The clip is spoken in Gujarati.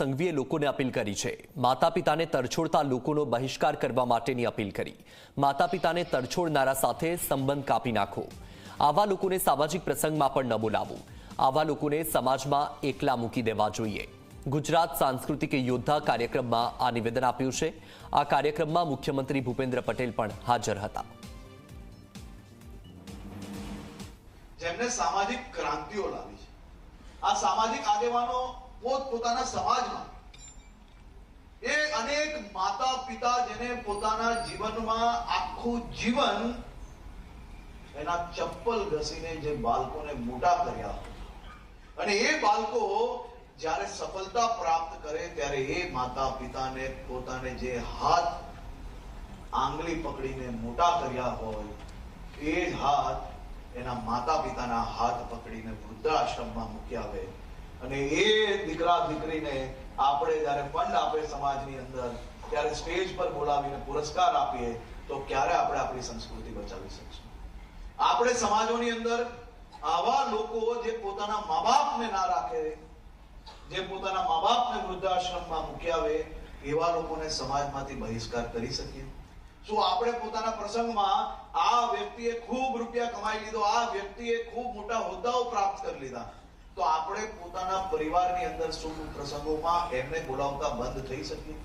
સંઘવીએ લોકોને અપીલ કરી છે. માતા પિતાને તરછોડતા લોકોનો બહિષ્કાર કરવા માટેની અપીલ કરી. માતા પિતાને તરછોડનારા સાથે સંબંધ કાપી નાખો. આવા લોકોને સામાજિક પ્રસંગમાં પણ ન બોલાવવું આવા લોકોને સમાજમાં એકલા મૂકી દેવા જોઈએ. ગુજરાત સાંસ્કૃતિક યોદ્ધા કાર્યક્રમમાં આ નિવેદન આપ્યું છે. આ કાર્યક્રમમાં મુખ્યમંત્રી ભૂપેન્દ્ર પટેલ પણ હાજર હતા. જેમને સામાજિક ક્રાંતિઓ લાવી છે. આ સામાજિક આગેવાનો પોતપોતાના સમાજમાં. એ અનેક માતા પિતા જેને પોતાના જીવનમાં આખું જીવન એના ચપ્પલ ઘસીને જે બાળકોને મોટા કર્યા અને એ બાળકો જ્યારે સફળતા પ્રાપ્ત કરે ત્યારે એ માતા પિતાને પોતાને જે હાથ આંગળી પકડીને મોટા કર્યા હોય, એ જ હાથ એના માતા પિતાના હાથ પકડીને વૃદ્ધાશ્રમમાં મૂકી આવે અને એ દીકરા દીકરીને આપણે જ્યારે ફંડ આપે સમાજની અંદર, ત્યારે સ્ટેજ પર બોલાવીને પુરસ્કાર આપીએ, તો ક્યારે આપણે આપણી સંસ્કૃતિ બચાવી શકશું? આપણે સમાજોની અંદર આવા લોકો જે પોતાના મા બાપને ના રાખે, જે પોતાના મા બાપને વૃદ્ધાશ્રમમાં મૂકી આવે, એવા લોકોને સમાજમાંથી બહિષ્કાર કરી શકીએ. શું આપણે પોતાના પ્રસંગમાં આ વ્યક્તિએ ખૂબ રૂપિયા કમાઈ લીધો, આ વ્યક્તિએ ખૂબ મોટા હોદ્દાઓ પ્રાપ્ત કરી લીધા? તો આપણે પોતાના પરિવારની અંદર શુભ પ્રસંગોમાં એમને બોલાવતા બંધ થઈ શકીએ?